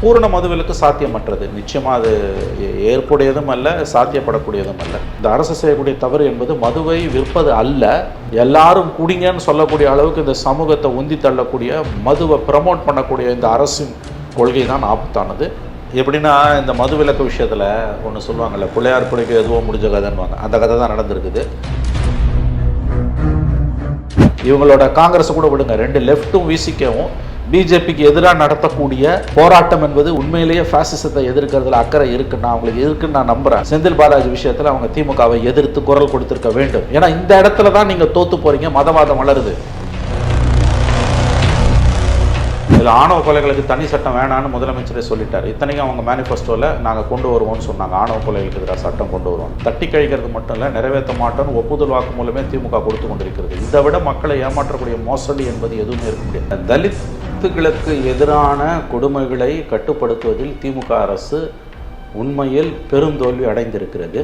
பூரண மதுவிலக்கு சாத்தியமற்றது. நிச்சயமாக அது ஏ- ஏற்புடையதும் அல்ல சாத்தியப்படக்கூடியதும் அல்ல. இந்த அரசு செய்யக்கூடிய தவறு என்பது மதுவை விற்பது அல்ல. எல்லாரும் குடிங்கன்னு சொல்லக்கூடிய அளவுக்கு இந்த சமூகத்தை உந்தி தள்ளக்கூடிய மதுவை ப்ரமோட் பண்ணக்கூடிய இந்த அரசின் கொள்கை தான் ஆபத்தானது. எப்படின்னா இந்த மது விளக்கு விஷயத்தில் ஒன்று சொல்லுவாங்கல்ல பிள்ளையார் பிள்ளைக்கு எதுவோ முடிஞ்ச கதைன்னுவாங்க. அந்த கதை தான் நடந்திருக்குது. இவங்களோட காங்கிரஸ் கூட விடுங்க ரெண்டு லெஃப்ட்டும் விசிக்கவும் பிஜேபிக்கு எதிராக நடத்தக்கூடிய போராட்டம் என்பது உண்மையிலேயே பாசிசத்தை எதிர்க்கிறதுல அக்கறை இருக்குன்னு அவங்களுக்கு இருக்குன்னு நான் நம்புறேன். செந்தில் பாலாஜி விஷயத்தில் அவங்க திமுகவை எதிர்த்து குரல் கொடுத்திருக்க வேண்டும். ஏன்னா இந்த இடத்துல தான் நீங்க தோத்து போறீங்க மதவாதம் வளருது. இதில் ஆணவ கொலைகளுக்கு தனி சட்டம் வேணான்னு முதலமைச்சரே சொல்லிட்டார். இத்தனைக்கும் அவங்க மேனிஃபெஸ்டோவில் நாங்கள் கொண்டு வருவோம்னு சொன்னாங்க. ஆணவ கொலைகளுக்கு எதிராக சட்டம் கொண்டு வருவோம் தட்டி கழிக்கிறது மட்டும் இல்லை நிறைவேற்ற மாட்டோம்னு ஒப்புதல் வாக்கு மூலமே திமுக கொடுத்து கொண்டிருக்கிறது. இதை விட மக்களை ஏமாற்றக்கூடிய மோசடி என்பது எதுவுமே இருக்க முடியாது. தலித்துகளுக்கு எதிரான கொடுமைகளை கட்டுப்படுத்துவதில் திமுக அரசு உண்மையில் பெருந்தோல்வி அடைந்திருக்கிறது.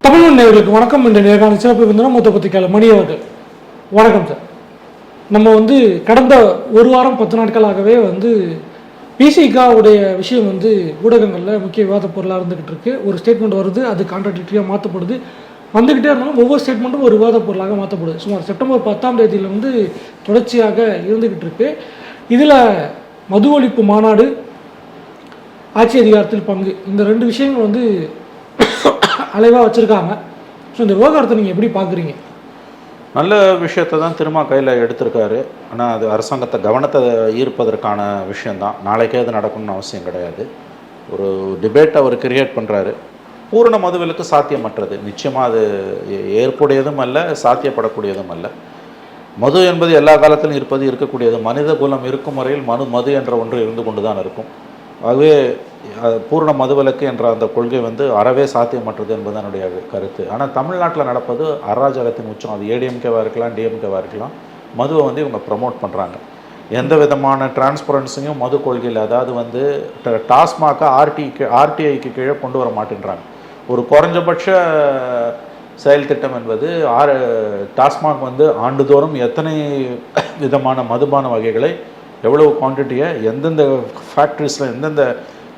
தமிழ் நேயர்களுக்கு வணக்கம். என்ற நேர்காணல் சிறப்பு விருந்தினர் மூத்த பத்திரிகையாளர் மணி அவர்கள். வணக்கம் சார். நம்ம வந்து கடந்த ஒரு வாரம் பத்து நாட்களாகவே வந்து பிசிகாவுடைய விஷயம் வந்து ஊடகங்களில் முக்கிய விவாத பொருளாக இருந்துகிட்டு இருக்கு. ஒரு ஸ்டேட்மெண்ட் வருது அது கான்ட்ராடிக்டரியாக மாற்றப்படுது வந்துக்கிட்டே இருந்தாலும் ஒவ்வொரு ஸ்டேட்மெண்ட்டும் ஒரு விவாத பொருளாக மாற்றப்படுது. சுமார் செப்டம்பர் பத்தாம் தேதியிலிருந்து தொடர்ச்சியாக இருந்துக்கிட்டு இருக்கு. இதில் மது ஒழிப்பு மாநாடு ஆட்சி அதிகாரத்தில் பங்கு. இந்த ரெண்டு விஷயங்கள் வந்து அலைவாக வச்சுருக்காங்க. ஸோ இந்த விவகாரத்தை நீங்கள் எப்படி பார்க்குறீங்க? நல்ல விஷயத்தை தான் திரும்ப கையில் எடுத்திருக்காரு. ஆனால் அது அரசாங்கத்தை கவனத்தை ஈர்ப்பதற்கான விஷயந்தான் நாளைக்கே அது நடக்கணும்னு அவசியம் கிடையாது. ஒரு டிபேட் அவர் கிரியேட் பண்ணுறாரு பூரண மதுவிலக்கு சாத்தியமற்றது. நிச்சயமாக அது ஏ- ஏற்புடையதும் அல்ல சாத்தியப்படக்கூடியதும் அல்ல. மது என்பது எல்லா காலத்திலும் இருப்பது இருக்கக்கூடியது. மனித குலம் இருக்கும் வரையில் மனு மது என்ற ஒன்று இருந்து கொண்டு தான் இருக்கும். ஆகவே பூர்ண பூரண மதுவிலக்கு என்ற அந்த கொள்கை வந்து அறவே சாத்தியமற்றது என்பது என்னுடைய கருத்து. ஆனால் தமிழ்நாட்டில் நடப்பது அராஜகத்தின் உச்சம். அது ஏடிஎம்கேவாக இருக்கலாம் டிஎம்கேவாக இருக்கலாம். மதுவை வந்து இவங்க ப்ரமோட் பண்ணுறாங்க எந்த விதமான டிரான்ஸ்பரன்சியும் மது கொள்கையில் அதாவது வந்து ட- டாஸ்மாகை ஆர்டி ஆர்டிஐக்கு கீழே கொண்டு வர மாட்டேன்றாங்க. ஒரு குறைஞ்சபட்ச செயல் திட்டம் என்பது ஆறு டாஸ்மாக் வந்து ஆண்டுதோறும் எத்தனை விதமான மதுபான வகைகளை எவ்வளவு குவான்டிட்டியை எந்தெந்த ஃபேக்ட்ரிஸில் எந்தெந்த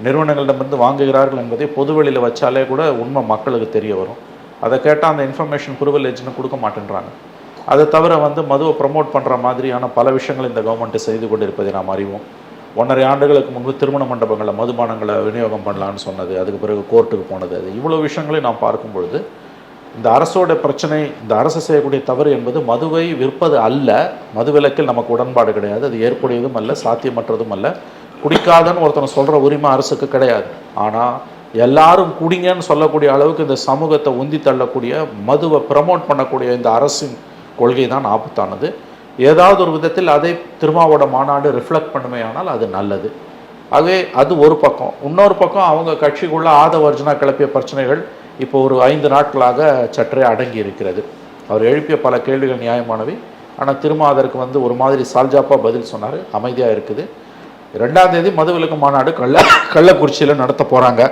நிறுவனங்களிடமிருந்து வாங்குகிறார்கள் என்பதை பொதுவெளியில் வச்சாலே கூட உண்மை மக்களுக்கு தெரிய வரும். அதை கேட்டால் அந்த இன்ஃபர்மேஷன் ப்ரிவிலேஜ்னு கொடுக்க மாட்டேன்றாங்க. அதை தவிர வந்து மதுவை ப்ரமோட் பண்ணுற மாதிரியான பல விஷயங்கள் இந்த கவர்மெண்ட்டு செய்து கொண்டிருப்பதை நாம் அறிவோம். ஒன்றரை ஆண்டுகளுக்கு முன்பு திருமண மண்டபங்களில் மதுபானங்களை விநியோகம் பண்ணலான்னு சொன்னது அதுக்கு பிறகு கோர்ட்டுக்கு போனது அது இவ்வளோ விஷயங்களை நாம் பார்க்கும் பொழுது இந்த அரசோட பிரச்சனை இந்த அரசு செய்யக்கூடிய தவறு என்பது மதுவை விற்பது அல்ல மதுவிலக்கில் நமக்கு உடன்பாடு கிடையாது அது ஏற்புடையதும் அல்ல சாத்தியமற்றதும் அல்ல. குடிக்காதன்னு ஒருத்தனை சொல்கிற உரிமை அரசுக்கு கிடையாது. ஆனால் எல்லாரும் குடிங்கன்னு சொல்லக்கூடிய அளவுக்கு இந்த சமூகத்தை உந்தி தள்ளக்கூடிய மதுவை ப்ரமோட் பண்ணக்கூடிய இந்த அரசின் கொள்கை தான் ஆபத்தானது. ஏதாவது ஒரு விதத்தில் அதை திருமாவோட மாநாடு ரிஃப்ளெக்ட் பண்ணுமையானால் அது நல்லது. ஆகவே அது ஒரு பக்கம். இன்னொரு பக்கம் அவங்க கட்சிக்குள்ள ஆதவர்ஜனா கிளப்பிய பிரச்சனைகள் இப்போ ஒரு ஐந்து நாட்களாக சற்றே அடங்கி இருக்கிறது. அவர் எழுப்பிய பல கேள்விகள் நியாயமானவை. ஆனால் திரும்ப அதற்கு வந்து ஒரு மாதிரி சால்ஜாப்பா பதில் சொன்னார். அமைதியாக இருக்குது. ரெண்டாம் தேதி மதுவிலக்கு மாநாடு கள்ள கள்ளக்குறிச்சியில் நடத்த போகிறாங்க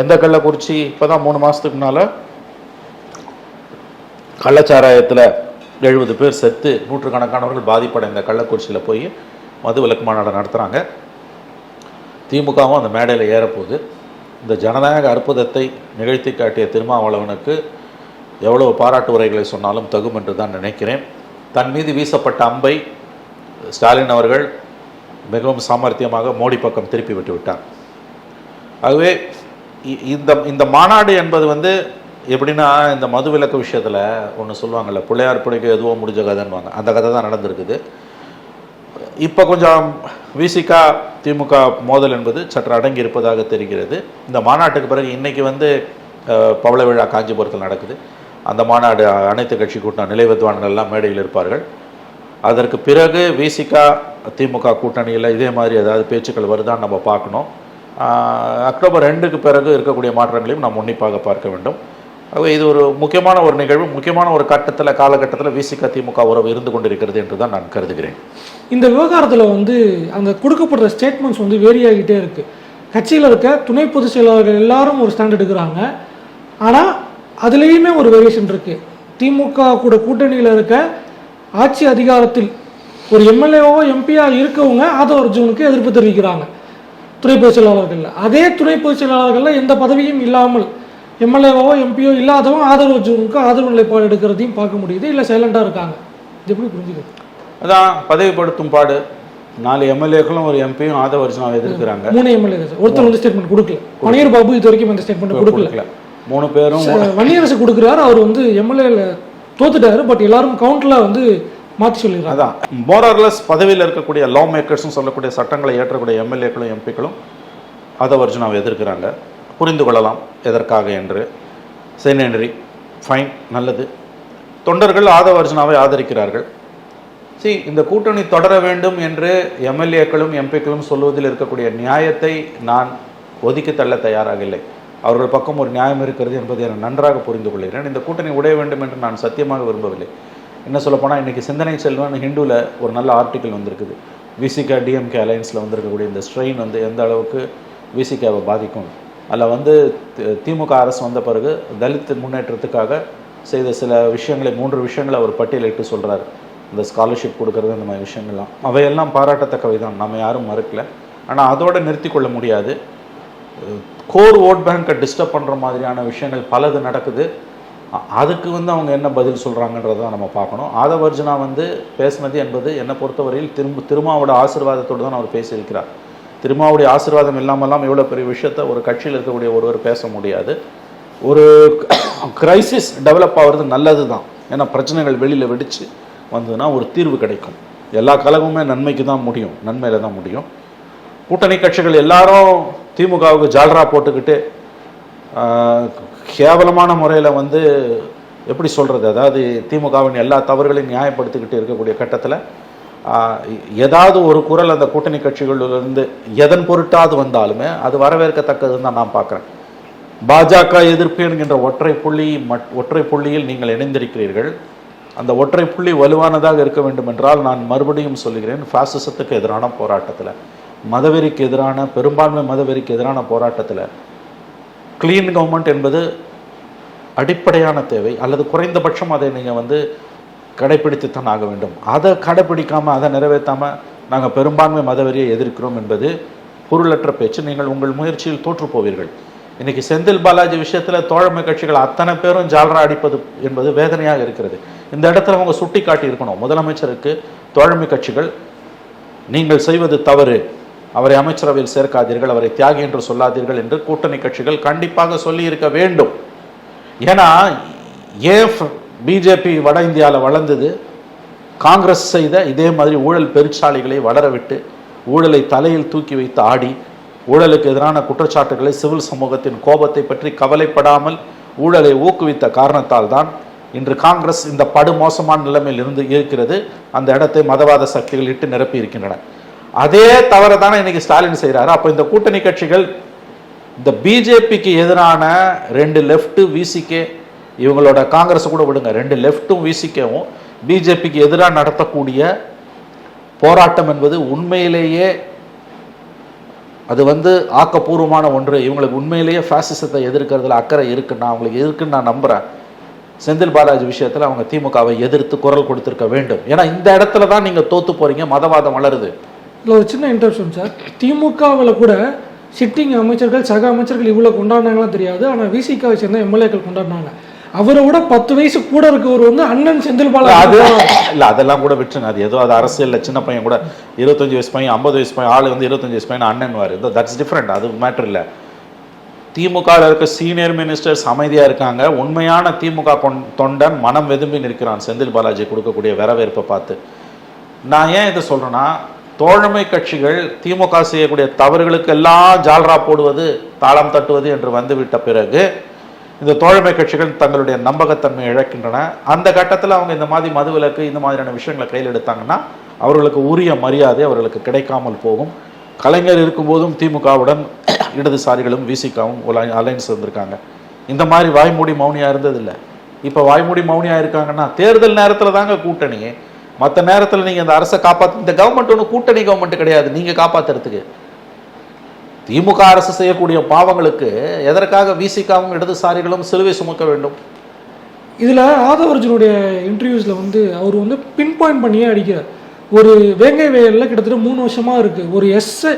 எந்த கள்ளக்குறிச்சி? இப்போ தான் மூணு மாதத்துக்கு முன்னால் கள்ளச்சாராயத்தில் எழுபது பேர் செத்து நூற்றுக்கணக்கானவர்கள் பாதிப்படைந்த கள்ளக்குறிச்சியில் போய் மது மதுவிலக்கு மாநாடு நடத்துகிறாங்க திமுகவும் அந்த மேடையில் ஏறப்போகுது. இந்த ஜனநாயக அற்புதத்தை நிகழ்த்தி காட்டிய திருமாவளவனுக்கு எவ்வளவு பாராட்டு உரைகளை சொன்னாலும் தகும் என்று தான் நினைக்கிறேன். தன் மீது வீசப்பட்ட அம்பை ஸ்டாலின் அவர்கள் மிகவும் சாமர்த்தியமாக மோடி பக்கம் திருப்பி விட்டு விட்டார் ஆகவே இ- இந்த இந்த மாநாடு என்பது வந்து எப்படின்னா இந்த மதுவிலக்கு விஷயத்தில் ஒன்று சொல்லுவாங்கள்ல பிள்ளையார் பிள்ளைக்கு எதுவோ முடிஞ்ச கதைன்னுவாங்க. அந்த கதை தான் நடந்திருக்குது. இப்போ கொஞ்சம் விசிகா திமுக மோதல் என்பது சற்று அடங்கி இருப்பதாக தெரிகிறது. இந்த மாநாட்டுக்கு பிறகு இன்றைக்கி வந்து பவள விழா காஞ்சிபுரத்தில் நடக்குது. அந்த மாநாடு அனைத்து கட்சி கூட்டம் நிலைவத்வான்கள்லாம் மேடையில் இருப்பார்கள். அதற்கு பிறகு விசிகா திமுக கூட்டணியில் இதே மாதிரி ஏதாவது பேச்சுக்கள் வருதான்னு நம்ம பார்க்கணும். அக்டோபர் ரெண்டுக்கு பிறகு இருக்கக்கூடிய மாற்றங்களையும் நாம் உன்னிப்பாக பார்க்க வேண்டும். இது ஒரு முக்கியமான ஒரு நிகழ்வு முக்கியமான ஒரு கட்டத்தில் காலகட்டத்தில் விசிக திமுக உறவு இருந்து கொண்டிருக்கிறது என்று தான் நான் கருதுகிறேன். இந்த விவகாரத்தில் வந்து அந்த கொடுக்கப்படுற ஸ்டேட்மெண்ட்ஸ் வந்து வேரி ஆகிட்டே இருக்கு. கட்சியில் இருக்க துணை பொதுச் செயலாளர்கள் எல்லாரும் ஒரு ஸ்டாண்ட் எடுக்கிறாங்க. ஆனால் அதுலேயுமே ஒரு வேரியேஷன் இருக்கு. திமுக கூட கூட்டணியில் இருக்க ஆட்சி அதிகாரத்தில் ஒரு எம்எல்ஏவோ எம்பியாக இருக்கவங்க ஆதவ அர்ஜுனுக்கு எதிர்ப்பு தெரிவிக்கிறாங்க. துணை பொதுச் செயலாளர்களில். அதே துணை பொதுச் செயலாளர்களில் எந்த பதவியும் இல்லாமல் எம்எல்ஏவோ எம்பியோ இல்லாதவங்க ஆதரவு அர்ஜுனுக்கு ஆதரவு நிலைப்பாடு எடுக்கிறதையும் பார்க்க முடியுது. இல்லை சைலண்டாக இருக்காங்க. இது எப்படி புரிஞ்சுக்கிறது? அதான் பதவிப்படுத்தும் பாடு. நாலு எம்எல்ஏக்களும் ஒரு எம்பியும் ஆதவர்ஜனாவை எதிர்க்கிறாங்க. மூணு எம்எல்ஏ ஒருத்தர் வந்து ஸ்டேட்மெண்ட் கொடுக்கல. மணியர் பாபு இது வரைக்கும் அந்த ஸ்டேட்மெண்ட் கொடுக்கல. மூணு பேரும் வன்னியரசு கொடுக்குறாரு. அவர் வந்து எம்எல்ஏல தோத்துட்டாரு. பட் எல்லாரும் கவுண்ட்ல வந்து மாற்றி சொல்லிடுறாங்க. அதான். மோரர்லெஸ் பதவியில் இருக்கக்கூடிய லா மேக்கர்ஸ்னு சொல்லக்கூடிய சட்டங்களை ஏற்றக்கூடிய எம்எல்ஏக்களும் எம்பிக்களும் ஆதவர்ஜனாவை எதிர்க்கிறாங்க. புரிந்து கொள்ளலாம் எதற்காக என்று. சரி நன்றி. ஃபைன் நல்லது. தொண்டர்கள் ஆதவர்ஜனாவை ஆதரிக்கிறார்கள். சி இந்த கூட்டணி தொடர வேண்டும் என்று எம்எல்ஏக்களும் எம்பிக்களும் சொல்வதில் இருக்கக்கூடிய நியாயத்தை நான் ஒதுக்கி தள்ள தயாராக இல்லை. அவர்கள் பக்கம் ஒரு நியாயம் இருக்கிறது என்பதை நான் நன்றாக புரிந்து கொள்கிறேன். இந்த கூட்டணி உடைய வேண்டும் என்று நான் சத்தியமாக விரும்பவில்லை. என்ன சொல்லப்போனால் இன்றைக்கி சிந்தனை செல்வன் ஹிந்துவில் ஒரு நல்ல ஆர்டிக்கல் வந்திருக்குது. விசிகா டிஎம்கே அலையன்ஸில் வந்திருக்கக்கூடிய இந்த ஸ்ட்ரெயின் வந்து எந்த அளவுக்கு விசிகாவை பாதிக்கும்? அதில் வந்து திமுக அரசு வந்த பிறகு தலித் முன்னேற்றத்துக்காக செய்த சில விஷயங்களை மூன்று விஷயங்களை அவர் பட்டியலிட்டு சொல்கிறார் இந்த ஸ்காலர்ஷிப் கொடுக்கறது இந்த மாதிரி விஷயங்கள்லாம். அவையெல்லாம் பாராட்டத்தக்கவை தான் நம்ம யாரும் மறுக்கல. ஆனால் அதோட நிறுத்தி கொள்ள முடியாது. கோர் ஓட் பேங்கை டிஸ்டர்ப் பண்ணுற மாதிரியான விஷயங்கள் பலது நடக்குது. அதுக்கு வந்து அவங்க என்ன பதில் சொல்கிறாங்கன்றத தான் நம்ம பார்க்கணும். ஆதவர்ஜனா வந்து பேசினது என்பது என்னை பொறுத்தவரையில் திரும்ப திருமாவோட ஆசீர்வாதத்தோடு தான் அவர் பேசியிருக்கிறார். திருமாவுடைய ஆசீர்வாதம் இல்லாமல்லாம் இவ்வளோ பெரிய விஷயத்த ஒரு கட்சியில் இருக்கக்கூடிய ஒருவர் பேச முடியாது. ஒரு கிரைசிஸ் டெவலப் ஆகிறது நல்லது தான். ஏன்னா பிரச்சனைகள் வெளியில் வெடித்து வந்ததுன்னா ஒரு தீர்வு கிடைக்கும். எல்லா கலகமுமே நன்மைக்கு தான் முடியும். நன்மையில் தான் முடியும். கூட்டணி கட்சிகள் எல்லாரும் திமுகவுக்கு ஜால்ரா போட்டுக்கிட்டு கேவலமான முறையில் வந்து எப்படி சொல்கிறது அதாவது திமுகவின் எல்லா தவறுகளையும் நியாயப்படுத்திக்கிட்டு இருக்கக்கூடிய கட்டத்தில் ஏதாவது ஒரு குரல் அந்த கூட்டணி கட்சிகளிலிருந்து எதன் பொருட்டாது வந்தாலுமே அது வரவேற்கத்தக்கதுன்னு தான் நான் பார்க்குறேன். பாஜக எதிர்ப்பு என்கின்ற ஒற்றை புள்ளி மட் ஒற்றை புள்ளியில் நீங்கள் இணைந்திருக்கிறீர்கள். அந்த ஒற்றை புள்ளி வலுவானதாக இருக்க வேண்டும் என்றால் நான் மறுபடியும் சொல்லுகிறேன் ஃபாசிசத்துக்கு எதிரான போராட்டத்தில் மதவெறிக்கு எதிரான பெரும்பான்மை மதவெறிக்கு எதிரான போராட்டத்தில் கிளீன் கவர்மெண்ட் என்பது அடிப்படையான தேவை அல்லது குறைந்தபட்சம் அதை நீங்கள் வந்து கடைபிடித்துத்தான் ஆக வேண்டும். அதை கடைபிடிக்காமல் அதை நிறைவேற்றாமல் நாங்கள் பெரும்பான்மை மதவெறியை எதிர்க்கிறோம் என்பது பொருளற்ற பேச்சு. நீங்கள் உங்கள் முயற்சியில் தோற்று போவீர்கள். இன்னைக்கு செந்தில் பாலாஜி விஷயத்தில் தோழமை கட்சிகள் அத்தனை பேரும் ஜால்ரா அடிப்பது என்பது வேதனையாக இருக்கிறது. இந்த இடத்துல அவங்க சுட்டி காட்டியிருக்கணும் முதலமைச்சருக்கு தோழமை கட்சிகள் நீங்கள் செய்வது தவறு. அவரை அமைச்சரவையில் சேர்க்காதீர்கள் அவரை தியாகி என்று சொல்லாதீர்கள் என்று கூட்டணி கட்சிகள் கண்டிப்பாக சொல்லி இருக்க வேண்டும். ஏன்னா ஏன் பிஜேபி வட இந்தியாவில் வளர்ந்தது. காங்கிரஸ் செய்த இதே மாதிரி ஊழல் பெருச்சாலைகளை வளரவிட்டு ஊழலை தலையில் தூக்கி வைத்து ஆடி ஊழலுக்கு எதிரான குற்றச்சாட்டுகளை சிவில் சமூகத்தின் கோபத்தை பற்றி கவலைப்படாமல் ஊழலை ஊக்குவித்த காரணத்தால் தான் இன்று காங்கிரஸ் இந்த படுமோசமான நிலைமையில் இருந்து இருக்கிறது. அந்த இடத்தை மதவாத சக்திகள் இட்டு நிரப்பி இருக்கின்றன அதே தவறை தானே இன்னைக்கு ஸ்டாலின் செய்கிறாரு அப்போ இந்த கூட்டணி கட்சிகள் இந்த பிஜேபிக்கு எதிரான ரெண்டு லெஃப்ட் விசிகே இவங்களோட காங்கிரஸ் கூட விடுங்க. ரெண்டு லெஃப்ட்டும் விசிக்கவும் பிஜேபிக்கு எதிராக நடத்தக்கூடிய போராட்டம் என்பது உண்மையிலேயே அது வந்து ஆக்கப்பூர்வமான ஒன்று. இவங்களுக்கு உண்மையிலேயே ஃபேசிசத்தை எதிர்க்கிறதுல அக்கறை இருக்குன்னு அவங்களுக்கு இருக்குன்னு நான் நம்புகிறேன் செந்தில் பாலாஜி விஷயத்தில் அவங்க திமுகவை எதிர்த்து குரல் கொடுத்துருக்க வேண்டும். ஏன்னா இந்த இடத்துல தான் நீங்கள் தோத்து போகிறீங்க மதவாதம் வளருது. இல்லை ஒரு சின்ன இன்டர்ப்ஷன் சார் திமுகவில் கூட சிட்டிங் அமைச்சர்கள் சக அமைச்சர்கள் இவ்வளோ கொண்டாடினாங்களாம் தெரியாது. ஆனால் விசிகாவை சேர்ந்த எம்எல்ஏக்கள் கொண்டாடினாங்க. அவரை விட பத்து வயசு கூட இருக்கவர் வந்து அண்ணன் செந்தில் அது இல்லை இல்ல அதெல்லாம் கூட விட்டுருங்க. அது ஏதோ அது அரசியலில் சின்ன பையன் கூட இருபத்தஞ்சு வயசு பையன் ஐம்பது வயசு பையன் ஆளு வந்து இருபத்தஞ்சு வயசு பையன் அண்ணன் வாரு. தட்ஸ் டிஃப்ரெண்ட் அது மேட்டர் இல்ல. திமுகவில் இருக்க சீனியர் மினிஸ்டர்ஸ் அமைதியா இருக்காங்க. உண்மையான திமுக கொண்- தொண்டன் மனம் வெதும்பி நிற்கிறான் செந்தில் பாலாஜி கொடுக்கக்கூடிய வரவேற்பை பார்த்து. நான் ஏன் இதை சொல்றேன்னா தோழமை கட்சிகள் திமுக செய்யக்கூடிய தவறுகளுக்கு எல்லாம் ஜால்ரா போடுவது தாளம் தட்டுவது என்று வந்துவிட்ட பிறகு இந்த தோழமை கட்சிகள் தங்களுடைய நம்பகத்தன்மை இழக்கின்றன. அந்த கட்டத்தில் அவங்க இந்த மாதிரி மதுவிலக்கு இந்த மாதிரியான விஷயங்களை கையில் எடுத்தாங்கன்னா அவர்களுக்கு உரிய மரியாதை அவர்களுக்கு கிடைக்காமல் போகும். கலைஞர் இருக்கும்போதும் திமுகவுடன் இடதுசாரிகளும் விசிகாவும் அலைன்ஸ் இருந்திருக்காங்க. இந்த மாதிரி வாய்மூடி மௌனியாக இருந்ததில்லை. இப்போ வாய்மூடி மௌனியாக இருக்காங்கன்னா தேர்தல் நேரத்தில் தாங்க கூட்டணி மற்ற நேரத்தில் நீங்கள் இந்த அரசை காப்பாற்று இந்த கவர்மெண்ட் ஒன்று கூட்டணி கவர்மெண்ட் கிடையாது. நீங்கள் காப்பாத்துறதுக்கு. திமுக அரசு செய்யக்கூடிய பாவங்களுக்கு எதற்காக விசிகாவும் இடதுசாரிகளும் சிலுவை சுமக்க வேண்டும்? இதில் ஆதவர்ஜனுடைய இன்டர்வியூஸில் வந்து அவர் வந்து பின் பாயிண்ட் பண்ணியே அடிக்கிறார். ஒரு வேங்கை வயலில் கிட்டத்தட்ட மூணு வருஷமாக இருக்குது ஒரு எஸ்ஐ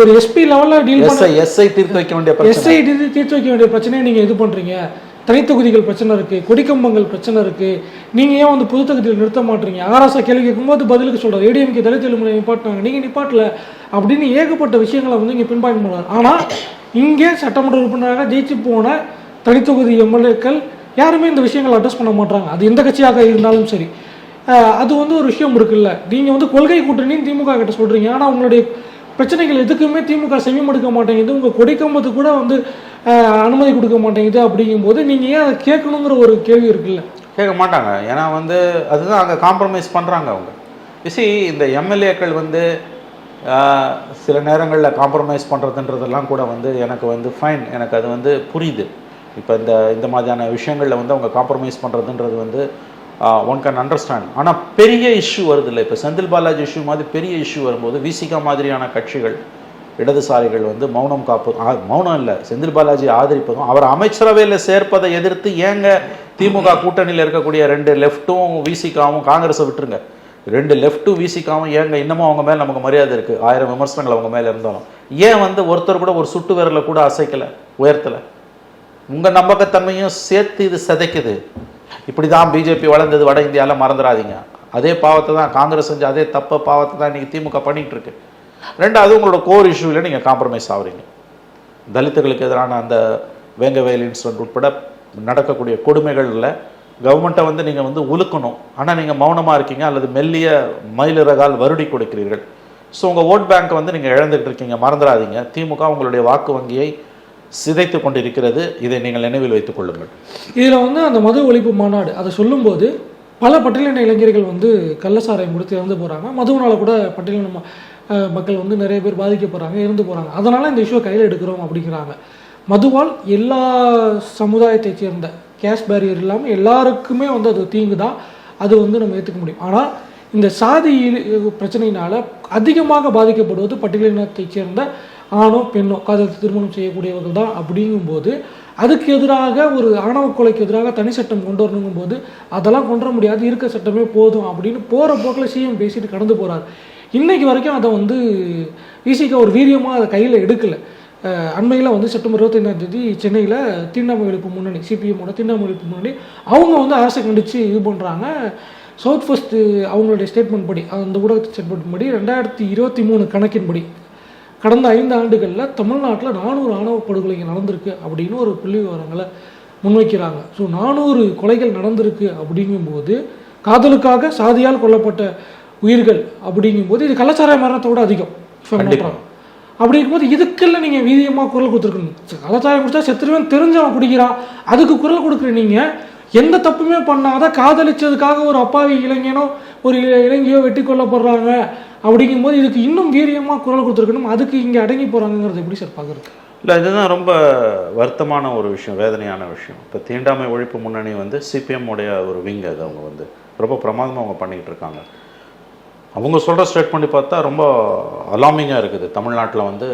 ஒரு எஸ்பி லெவலில் டீல் எஸ்ஐ தீர்த்து வைக்க வேண்டிய பிரச்சனை. எஸ்ஐ தீர்த்து வைக்க வேண்டிய பிரச்சனையை நீங்கள் இது பண்ணுறீங்க தனித்தொகுதிகள் பிரச்சனை இருக்குது கொடிக்கம்பங்கள் பிரச்சனை இருக்குது நீங்கள் ஏன் வந்து புது தகுதியில் நிறுத்த மாட்டீங்க? ஆராசா கேள்வி கேட்கும்போது பதிலுக்கு சொல்கிறார் ஏடிஎம்கே தலித் எழுமுறை நிப்பாட்டினாங்க. நீங்கள் நிப்பாட்டல அப்படின்னு ஏகப்பட்ட விஷயங்களை வந்து இங்கே பின் பண்ணுவார். ஆனால் இங்கே சட்டமன்ற உறுப்பினராக ஜெயிச்சு போன தனித்தொகுதி எம்எல்ஏக்கள் யாருமே இந்த விஷயங்களை அட்ரஸ் பண்ண மாட்டாங்க அது எந்த கட்சியாக இருந்தாலும் சரி. அது வந்து ஒரு விஷயம் இருக்குல்ல. நீங்கள் வந்து கொள்கை கூட்டணின்னு திமுக கிட்ட சொல்கிறீங்க ஆனால் உங்களுடைய பிரச்சனைகள் எதுக்குமே திமுக செவியம் எடுக்க மாட்டேங்குது. உங்கள் கொடிக்கம்பத்து கூட வந்து அனுமதி கொடுக்க மாட்டேங்குது அப்படிங்கும்போது நீங்கள் ஏன் அதை கேட்கணுங்கிற ஒரு கேள்வி இருக்குல்ல? கேட்க மாட்டாங்க. ஏன்னா வந்து அதுதான் அங்கே காம்ப்ரமைஸ் பண்ணுறாங்க அவங்க. விசி இந்த எம்எல்ஏக்கள் வந்து சில நேரங்களில் காம்ப்ரமைஸ் பண்ணுறதுன்றதெல்லாம் கூட வந்து எனக்கு வந்து ஃபைன் எனக்கு அது வந்து புரியுது. இப்போ இந்த இந்த மாதிரியான விஷயங்களில் வந்து அவங்க காம்ப்ரமைஸ் பண்ணுறதுன்றது வந்து ஒன் கேன் அண்டர்ஸ்டாண்ட் ஆனால் பெரிய இஷ்யூ வருது இல்லை. இப்போ செந்தில் பாலாஜி இஷ்யூ மாதிரி பெரிய இஷ்யூ வரும்போது விசிகா மாதிரியான கட்சிகள் இடதுசாரிகள் வந்து மௌனம் காப்பு மௌனம் இல்லை செந்தில் பாலாஜி ஆதரிப்பதும் அவர் அமைச்சரவையில் சேர்ப்பதை எதிர்த்து ஏங்க திமுக கூட்டணியில் இருக்கக்கூடிய ரெண்டு லெஃப்ட்டும் விசிகாவும் காங்கிரஸை விட்டுருங்க. ரெண்டு லெஃப்ட்டும் விசிகாவும் ஏங்க இன்னமும் அவங்க மேலே நமக்கு மரியாதை இருக்குது ஆயிரம் விமர்சனங்கள் அவங்க மேலே இருந்தாலும். ஏன் வந்து ஒருத்தர் கூட ஒரு சுட்டு விரலை கூட அசைக்கலை உயர்த்தலை? உங்கள் நம்பகத்தன்மையும் சேர்த்து இது சிதைக்குது. இப்படி தான் பிஜேபி வளர்ந்தது வட இந்தியாவில் மறந்துடாதீங்க. அதே பாவத்தை தான் காங்கிரஸ் செஞ்ச அதே தப்ப பாவத்தை தான் இன்றைக்கி திமுக பண்ணிகிட்டு இருக்கு. ரெண்டாவது உங்களோட கோர் இஷ்யூவில் நீங்கள் காம்ப்ரமைஸ் ஆகுறீங்க தலித்துகளுக்கு எதிரான அந்த வேங்கவேல் இன்சிடென்ட் உட்பட நடக்கக்கூடிய கொடுமைகளில் கவர்மெண்ட்டை வந்து நீங்கள் வந்து உலுக்கணும். ஆனால் நீங்கள் மௌனமாக இருக்கீங்க அல்லது மெல்லிய மயிலிறகால் வருடி கொடுக்கிறீர்கள். ஸோ உங்கள் ஓட் பேங்க்கை வந்து நீங்கள் இழந்துகிட்டு இருக்கீங்க. மறந்துடாதீங்க. திமுக உங்களுடைய வாக்கு வங்கியை சிதைத்து கொண்டிருக்கிறது. இதை நீங்கள் நினைவில் வைத்துக் கொள்ளுங்கள். இதில் வந்து அந்த மது ஒழிப்பு மாநாடு அதை சொல்லும்போது பல பட்டியலின இளைஞர்கள் வந்து கள்ளசாராயம் கொடுத்து இறந்து போகிறாங்க மதுவனால் கூட பட்டியலின மக்கள் வந்து நிறைய பேர் பாதிக்கப்படுறாங்க இறந்து போகிறாங்க அதனால் இந்த இஷ்யூவை கையில் எடுக்கிறோம் அப்படிங்கிறாங்க. மதுவால் எல்லா சமுதாயத்தை சேர்ந்த கேஷ் பேரியர் இல்லாமல் எல்லாருக்குமே வந்து அது தீங்கு தான் அது வந்து நம்ம ஏற்றுக்க முடியும். ஆனால் இந்த சாதி பிரச்சனையினால் அதிகமாக பாதிக்கப்படுவது பட்டியலினத்தைச் சேர்ந்த ஆணோ பெண்ணோ காதல் திருமணம் செய்யக்கூடியவர்கள் தான் அப்படிங்கும்போது அதுக்கு எதிராக ஒரு ஆணவ கொலைக்கு எதிராக தனி சட்டம் கொண்டு வரணுங்கும் போது அதெல்லாம் கொண்டு வர முடியாது இருக்க சட்டமே போதும் அப்படின்னு போகிற போக்கில் சிஎம் பேசிட்டு கடந்து போகிறார் இன்னைக்கு வரைக்கும் அதை வந்து ஈசிக்கு ஒரு வீரியமாக அதை கையில் எடுக்கலை. அண்மையில் வந்து செப்டம்பர் இருபத்தைந்தாம் தேதி சென்னையில் தீண்டாமை முன்னணி சிபிஎம்மோட தீண்டாமை முன்னணி அவங்க வந்து அரசை கண்டித்து இது பண்ணுறாங்க சவுத் ஃபஸ்ட்டு அவங்களுடைய ஸ்டேட்மெண்ட் படி அந்த ஊடக ஸ்டேட்மெண்ட் படி ரெண்டாயிரத்தி இருபத்தி மூணு கணக்கின்படி கடந்த ஐந்து ஆண்டுகளில் தமிழ்நாட்டில் நானூறு ஆணவ படுகொலைகள் நடந்திருக்கு அப்படின்னு ஒரு புள்ளி விவரங்களை முன்வைக்கிறாங்க. ஸோ நானூறு கொலைகள் நடந்திருக்கு அப்படிங்கும்போது காதலுக்காக சாதியால் கொல்லப்பட்ட உயிர்கள் அப்படிங்கும்போது இது கலாச்சார மரணத்தோட அதிகம். Wrong. அப்படிங்கும்போது இதுக்கெல்லாம் நீங்கள் வீதியமாக குரல் கொடுத்துருக்கணும். கலாச்சாரம் குடிச்சா செத்துருவேன் தெரிஞ்சவன் குடிக்கிறான் அதுக்கு குரல் கொடுக்குற நீங்கள் எந்த தப்புமே பண்ணாத காதலிச்சதுக்காக ஒரு அப்பாவி இளைஞனோ ஒரு இள- இளைஞியோ வெட்டி கொல்லப்படுறாங்க அப்படிங்கும்போது இதுக்கு இன்னும் வீரியமாக குரல் கொடுத்துருக்கணும். அதுக்கு இங்கே அடங்கி போகிறாங்கிறது எப்படி சார் பார்க்குறது இல்லை இதுதான் ரொம்ப வருத்தமான ஒரு விஷயம் வேதனையான விஷயம். இப்போ தீண்டாமை ஒழிப்பு முன்னணி வந்து சிபிஎம் உடைய ஒரு விங் அது அவங்க வந்து ரொம்ப பிரமாதமாக அவங்க பண்ணிக்கிட்டு இருக்காங்க. அவங்க சொல்கிற ஸ்டேட்மெண்ட் பார்த்தா ரொம்ப அலாமிங்காக இருக்குது. தமிழ்நாட்டில் வந்து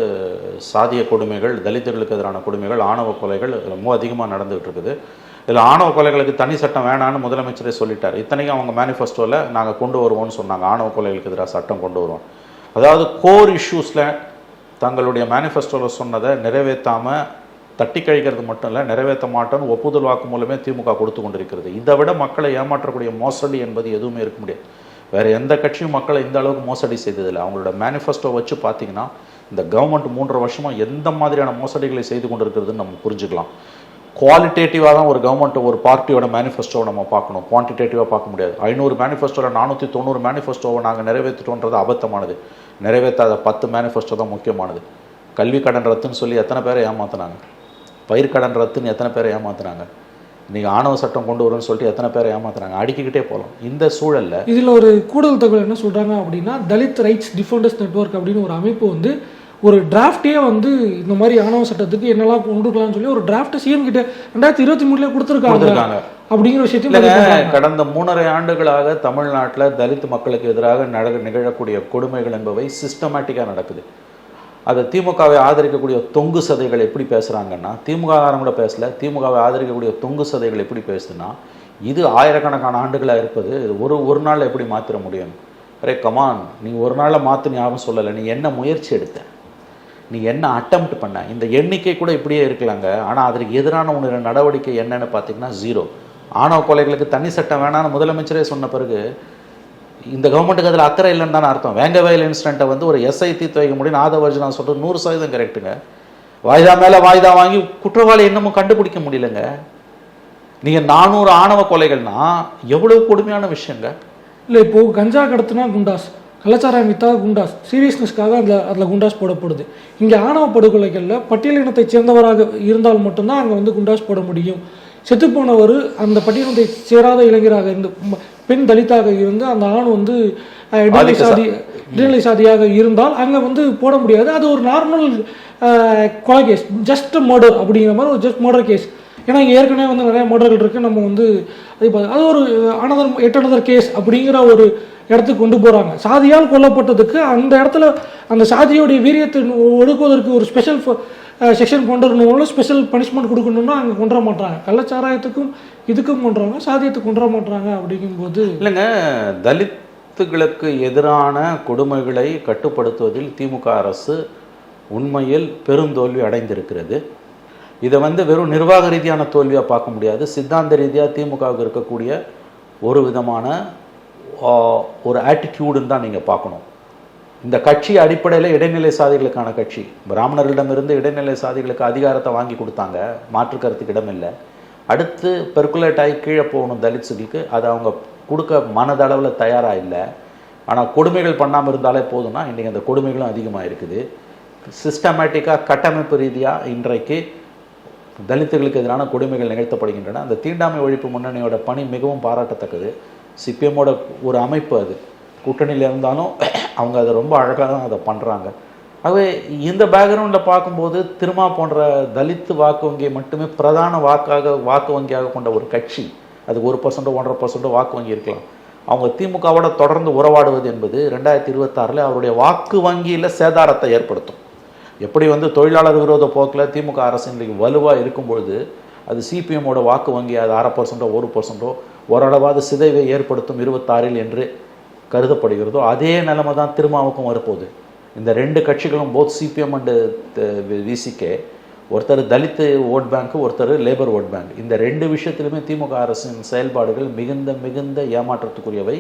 சாதிய கொடுமைகள் தலித்துகளுக்கு எதிரான கொடுமைகள் ஆணவ கொலைகள் ரொம்ப அதிகமாக நடந்துகிட்டு இருக்குது. இதில் ஆணவ கொலைகளுக்கு தனி சட்டம் வேணான்னு முதலமைச்சரே சொல்லிட்டார். இத்தனைக்கும் அவங்க மேனிஃபெஸ்டோவில் நாங்கள் கொண்டு வருவோம்னு சொன்னாங்க. ஆணவ கொலைகளுக்கு எதிராக சட்டம் கொண்டு வருவோம். அதாவது கோர் இஷ்யூஸில் தங்களுடைய மேனிஃபெஸ்டோவில் சொன்னதை நிறைவேற்றாமல் தட்டி கழிக்கிறது மட்டும் இல்லை நிறைவேற்ற மாட்டோம்னு ஒப்புதல் வாக்கு மூலமே திமுக கொடுத்து கொண்டிருக்கிறது. இதை விட மக்களை ஏமாற்றக்கூடிய மோசடி என்பது எதுவுமே இருக்க முடியாது. வேறு எந்த கட்சியும் மக்களை இந்த அளவுக்கு மோசடி செய்ததில்லை. அவங்களோட மேனிஃபெஸ்டோ வச்சு பார்த்தீங்கன்னா இந்த கவர்மெண்ட் மூன்றரை வருஷமாக எந்த மாதிரியான மோசடிகளை செய்து கொண்டிருக்கிறதுன்னு நம்ம புரிஞ்சுக்கலாம். குவாலிட்டேட்டிவாக தான் ஒரு கவர்மெண்ட் ஒரு பார்ட்டியோட மேனிஃபெஸ்டோவை நம்ம பார்க்கணும். குவான்டிடேட்டிவாக பார்க்க முடியாது. ஐநூறு மேனிஃபெஸ்டோவில் நானூற்றி தொண்ணூறு மேனிஃபெஸ்டோவை நாங்கள் நிறைவேற்றிட்டோன்றது அபத்தமானது. நிறைவேற்றாத பத்து மேனிஃபெஸ்டோ தான் முக்கியமானது. கல்வி கடன் ரத்துன்னு சொல்லி எத்தனை பேரை ஏமாற்றினாங்க பயிர் கடன் ரத்துன்னு எத்தனை பேரை ஏமாற்றினாங்க நீங்கள் ஆணவ சட்டம் கொண்டு வரும்னு சொல்லிட்டு எத்தனை பேரை ஏமாத்துனாங்க அடிக்கிக்கிட்டே போகலாம் இந்த சூழலில் இதில் ஒரு கூடுதல் தகவல் என்ன சொல்கிறாங்க அப்படின்னா தலித் ரைட்ஸ் டிஃபெண்டர்ஸ் நெட்வொர்க் அப்படின்னு ஒரு அமைப்பு வந்து ஒரு டிராஃப்டே வந்து இந்த மாதிரி ஆணவ சட்டத்துக்கு என்னெல்லாம் கொண்டு வரலாம்னு சொல்லி ஒரு டிராஃப்ட் சிஎம் கிட்ட ரெண்டாயிரத்தி இருபத்தி மூணுல கொடுத்துருக்காங்க அப்படிங்கிற விஷயத்தையும். கடந்த மூணரை ஆண்டுகளாக தமிழ்நாட்டில் தலித் மக்களுக்கு எதிராக நட நிகழக்கூடிய கொடுமைகள் என்பவை சிஸ்டமேட்டிக்காக நடக்குது. அதை திமுகவை ஆதரிக்கக்கூடிய தொங்கு சதைகள் எப்படி பேசுகிறாங்கன்னா திமுக காரங்க கூட பேசல திமுகவை ஆதரிக்கக்கூடிய தொங்கு சதைகள் எப்படி பேசுதுன்னா இது ஆயிரக்கணக்கான ஆண்டுகளாக இருப்பது இது ஒரு ஒரு நாளில் எப்படி மாற்றிட முடியும்? அரே கமான் நீ ஒரு நாளில் மாற்றின யாரும் சொல்லலை நீ என்ன முயற்சி எடுத்த? நீ என்ன அட்டம்ப்ட் பண்ண? இந்த எண்ணிக்கை கூட இப்படியே இருக்கலாங்க. ஆனால் அதற்கு எதிரான உன்னோட நடவடிக்கை என்னன்னு பார்த்தீங்கன்னா ஜீரோ ஆணவ கொலைகளுக்கு தனி சட்டம் வேணாம்னு முதலமைச்சரே சொன்ன பிறகு இந்த கவர்மெண்ட்டுக்கு அதில் அக்கறை இல்லைன்னு தானே அர்த்தம். வேங்கவேல் இன்சிடென்ட்டை வந்து ஒரு எஸ்ஐ தீர்த்து வைக்க முடியும் ஆதவர்ஜனா சொல்கிறது நூறு சதவீதம் கரெக்டுங்க வாய்தா மேலே வாய்தா வாங்கி குற்றவாளி இன்னமும் கண்டுபிடிக்க முடியலங்க. நீங்கள் நானூறு ஆணவ கொலைகள்னா எவ்வளவு கொடுமையான விஷயங்க. இல்லை இப்போது கஞ்சா கடத்தினா குண்டாஸ் கலாச்சாரம் வித்தா குண்டாஸ் சீரியஸ்னஸ்க்காக அதில் அதில் குண்டாஸ் போடப்படுது. இங்கே ஆணவ படுகொலைகளில் பட்டியலினத்தை சேர்ந்தவராக இருந்தால் மட்டும்தான் அங்கே வந்து குண்டாஸ் போட முடியும். செத்துப்போனவர் அந்த பட்டியலினத்தை சேராத இளைஞராக இருந்து பெண் தலித்தாக இருந்து அந்த ஆண் வந்து இடைநிலை சாதி இடைநிலை சாதியாக இருந்தால் அங்கே வந்து போட முடியாது. அது ஒரு நார்மல் கொலை கேஸ் ஜஸ்ட் மர்டர் அப்படிங்கிற மாதிரி ஒரு ஜஸ்ட் மர்டர் கேஸ் ஏன்னா இங்கே ஏற்கனவே வந்து நிறைய மர்டர்கள் இருக்குது நம்ம வந்து அது அது ஒரு அனதர் எட் அனதர் கேஸ் அப்படிங்கிற ஒரு இடத்துக்கு கொண்டு போகிறாங்க சாதியால் கொல்லப்பட்டதுக்கு அந்த இடத்துல அந்த சாதியோடைய வீரியத்தை ஒடுக்குவதற்கு ஒரு ஸ்பெஷல் செக்ஷன் கொண்டு வரணும் ஸ்பெஷல் பனிஷ்மெண்ட் கொடுக்கணும்னா அங்கே கொண்டு வர மாட்டாங்க கள்ளச்சாராயத்துக்கும் இதுக்கும் கொண்டுறாங்க சாதியத்துக்கு கொண்டு வர மாட்டாங்க அப்படிங்கும்போது இல்லைங்க தலித்துகளுக்கு எதிரான கொடுமைகளை கட்டுப்படுத்துவதில் திமுக அரசு உண்மையில் பெருந்தோல்வி அடைந்திருக்கிறது. இதை வந்து வெறும் நிர்வாக ரீதியான தோல்வியாக பார்க்க முடியாது. சித்தாந்த ரீதியாக திமுகவுக்கு இருக்கக்கூடிய ஒரு விதமான ஒரு ஆட்டிடியூடுன்னு தான் நீங்கள் பார்க்கணும். இந்த கட்சி அடிப்படையில் இடைநிலை சாதிகளுக்கான கட்சி. பிராமணர்களிடமிருந்து இடைநிலை சாதிகளுக்கு அதிகாரத்தை வாங்கி கொடுத்தாங்க. மாற்று கருத்துக்கு இடமில்லை. அடுத்து பெர்குலேட் ஆகி கீழே போகணும் தலித்ஸுகளுக்கு. அதை அவங்க கொடுக்க மனதளவில் தயாராக இல்லை. ஆனால் கொடுமைகள் பண்ணாமல் இருந்தாலே போதும்னா இன்றைக்கி அந்த கொடுமைகளும் அதிகமாக இருக்குது. சிஸ்டமேட்டிக்காக கட்டமைப்பு ரீதியாக இன்றைக்கு தலித்துகளுக்கு எதிரான கொடுமைகள் நிகழ்த்தப்படுகின்றன. அந்த தீண்டாமை ஒழிப்பு முன்னணியோட பணி மிகவும் பாராட்டத்தக்கது. சிபிஎம்மோட ஒரு அமைப்பு அது. கூட்டணியில் இருந்தாலும் அவங்க அதை ரொம்ப அழகாக தான் அதை பண்ணுறாங்க ஆகவே இந்த பேக்ரவுண்டில் பார்க்கும்போது திருமா போன்ற தலித்து வாக்கு வங்கியை மட்டுமே பிரதான வாக்காக வாக்கு வங்கியாக கொண்ட ஒரு கட்சி அது ஒரு பர்சன்டோ ஒன்றரை பர்சன்டோ வாக்கு வங்கி இருக்கலாம். அவங்க திமுகவோட தொடர்ந்து உறவாடுவது என்பது ரெண்டாயிரத்தி இருபத்தாறில் அவருடைய வாக்கு வங்கியில் சேதாரத்தை ஏற்படுத்தும். எப்படி வந்து தொழிலாளர் விரோத போக்கில் திமுக அரசு இன்றைக்கு வலுவாக இருக்கும்பொழுது அது சிபிஎம்மோட வாக்கு வங்கி அது அரை பர்சன்டோ ஒரு பர்சன்டோ ஓரளவாவது சிதைவை ஏற்படுத்தும் இருபத்தாறில் என்று கருதப்படுகிறதோ அதே நிலைமை தான் திருமாவுக்கும் வரப்போகுது. இந்த ரெண்டு கட்சிகளும் போத் சிபிஎம் அண்டு விசிகே ஒருத்தர் தலித்து ஓட் பேங்க் ஒருத்தர் லேபர் ஓட் பேங்க் இந்த ரெண்டு விஷயத்திலுமே திமுக அரசின் செயல்பாடுகள் மிகுந்த மிகுந்த ஏமாற்றத்துக்குரியவை.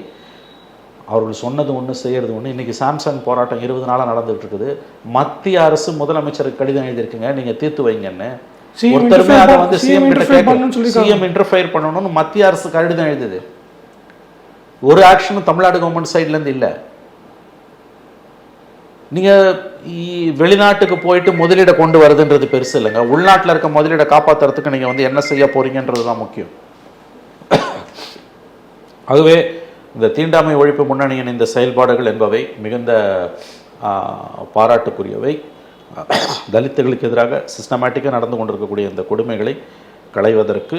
அவர்கள் சொன்னது ஒன்று செய்யறது ஒன்று இன்னைக்கு சாம்சங் போராட்டம் இருபது நாளாக நடந்துகிட்டு இருக்குது மத்திய அரசு முதலமைச்சருக்கு கடிதம் எழுதியிருக்குங்க. நீங்கள் தீர்த்து வைங்கன்னு. ஒருத்தருமே அதை வந்து சிஎம் கிட்ட interfere கேட்க பண்ணணும்னு சொல்லியிருக்காங்க. சிஎம் இன்டர்ஃபயர் பண்ணணும்னு மத்திய அரசு கடிதம் எழுதுது. ஒரு ஆக்ஷனும் தமிழ்நாடு கவர்மெண்ட் சைட்லேருந்து இல்லை. நீங்கள் வெளிநாட்டுக்கு போயிட்டு முதலீடை கொண்டு வருதுன்றது பெருசு இல்லைங்க. உள்நாட்டில் இருக்க முதலீடை காப்பாற்றுறதுக்கு நீங்கள் வந்து என்ன செய்ய போகிறீங்கன்றது தான் முக்கியம். அதுவே இந்த தீண்டாமை ஒழிப்பு முன்னணியின் இந்த செயல்பாடுகள் என்பவை மிகுந்த பாராட்டுக்குரியவை. தலித்துகளுக்கு எதிராக சிஸ்டமேட்டிக்காக நடந்து கொண்டிருக்கக்கூடிய இந்த கொடுமைகளை களைவதற்கு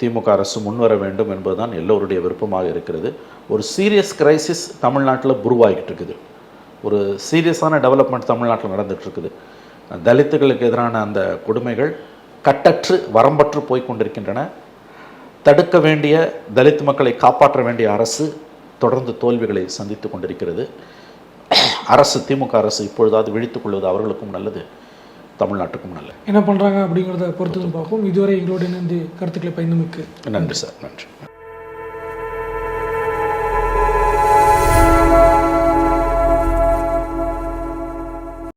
திமுக அரசு முன்வர வேண்டும் என்பதுதான் எல்லோருடைய விருப்பமாக இருக்கிறது. ஒரு சீரியஸ் கிரைசிஸ் தமிழ்நாட்டில் உருவாகிட்டு இருக்குது. ஒரு சீரியஸான டெவலப்மெண்ட் தமிழ்நாட்டில் நடந்துகிட்ருக்குது இருக்குது. தலித்துகளுக்கு எதிரான அந்த கொடுமைகள் கட்டற்று வரம்பற்று போய் கொண்டிருக்கின்றன. தடுக்க வேண்டிய தலித் மக்களை காப்பாற்ற வேண்டிய அரசு தொடர்ந்து தோல்விகளை சந்தித்து கொண்டிருக்கிறது. அரசு திமுக அரசு இப்பொழுதாவது விழித்துக்கொள்வது அவர்களுக்கும் நல்லது. தமிழ்நாட்டுக்கும் நல்லது. என்ன பண்ணுறாங்க அப்படிங்கிறத பொறுத்து பார்ப்போம். இதுவரை எங்களோட இணைந்து கருத்துக்களை பயந்துமிக்கு நன்றி சார். நன்றி.